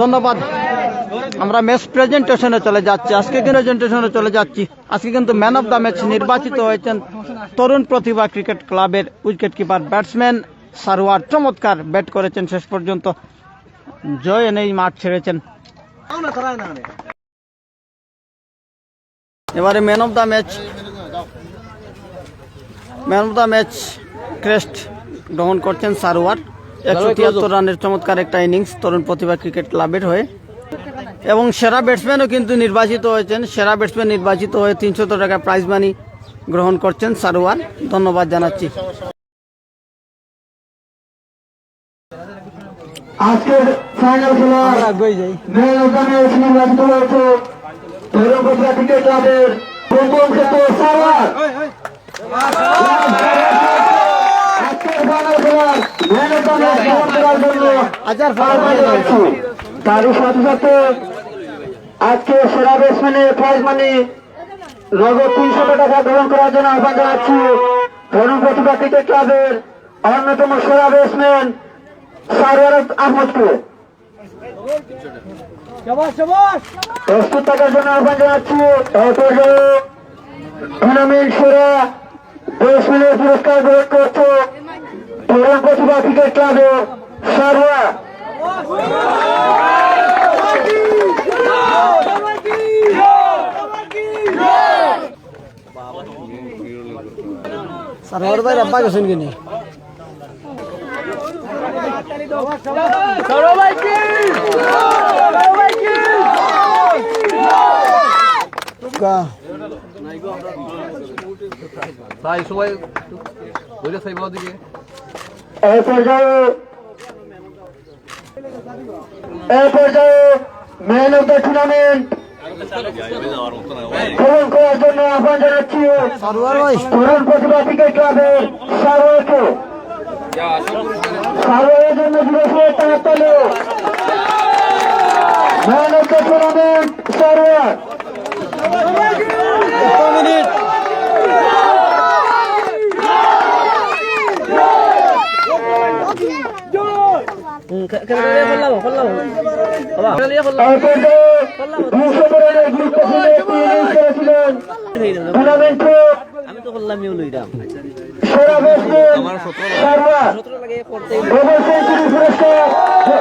ধন্যবাদ। আমরা ম্যাচ প্রেজেন্টেশনে চলে যাচ্ছি। আজকে প্রেজেন্টেশনে চলে যাচ্ছি। আজকে কিন্তু ম্যান অফ দ্য ম্যাচ নির্বাচিত হয়েছেন তরুণ প্রতিভা ক্রিকেট ক্লাবের উইকেট কিপার ব্যাটসম্যান সারোয়ার। চমৎকার ব্যাট করেছেন শেষ পর্যন্ত। জয় এনেই মাঠ ছেড়েছেন। এবারে man of the match man of the match crest গ্রহণ করছেন সারোয়ার। একশো তিয়াত্তর রানের চমৎকার একটা ইনিংস তরুণ প্রতিভা ক্রিকেট ক্লাবের হয়ে। এবং সেরা ব্যাটসম্যানও কিন্তু নির্বাচিত হয়েছেন। সেরা ব্যাটসম্যান নির্বাচিত হয়ে তিনশত টাকা প্রাইজ মানি গ্রহণ করছেন সারোয়ার। ধন্যবাদ জানাচ্ছি। আজকের ফাইনাল খেলা দ্য ম্যাচ নির্বাচিত হয়েছে ক্রিকেট ক্লাবের প্রথম ক্ষেত্রে সারওয়ার আজকের ফাইনাল খেলার ম্যান অফ দ্য ম্যাচ গ্রহণ করার সেরা নগদ তিনশো টাকা করার জন্য অন্যতম সেরা ব্যাটসম্যান সারওয়ার আহমদকে প্রস্তুত থাকার জন্য আহ্বান জানাচ্ছি টুর্নামেন্ট সেরা ব্যাটসম্যানের পুরস্কার গ্রহণ করছে ধরুন প্রতিভা ক্রিকেট ক্লাবের সারওয়ার সারোয়ার ভাই রাব্বা গেছেন কিনি? তাই সবাই ধরে থাকবে ওদিকে। এই পর্যায়ে এই পর্যায়ে ম্যান অফ দ্য টুর্নামেন্ট গ্রহণ করার জন্য আহ্বান জানাচ্ছি। তরুণ প্রতিভা ক্রিকেট ক্লাবের সারোয়ারকে সারোয়ারের জন্য টাকা পেলে man of the tournament Sarwar. Minute এই পর্যায়ে দুশো রানের গুরুত্বপূর্ণ একটি ইনিংস খেলেছিলেন টুর্নামেন্টে আমি তো করলাম পুরস্কার।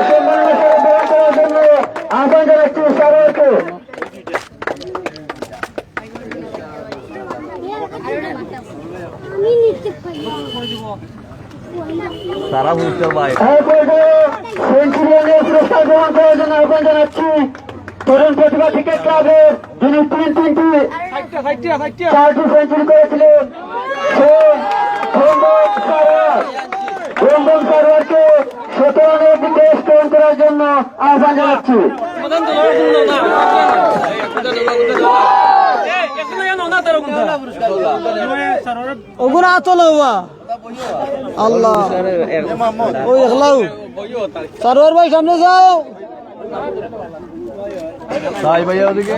সম্মাননা স্বরূপ গ্রহণ করার জন্য আহ্বান জানাচ্ছি সারওয়ারকে আমি নিতে পারি তারা বুঝতে সেঞ্চুরিয়ানের পুরস্কার গ্রহণ করার জন্য আহ্বান জানাচ্ছি। তরুণ প্রতিভা ক্রিকেট ক্লাবের যিনি তিন তিনটি চারটি সেঞ্চুরি করেছিলেন সারোয়ারকে সতেরো রানের একটি টেস্ট গ্রহণ করার জন্য আহ্বান জানাচ্ছি। ওগুনা আতল হওয়া আল্লাহ। ওই দেখলাও সারোয়ার ভাই সামনে যাও। ভাই ওদিকে।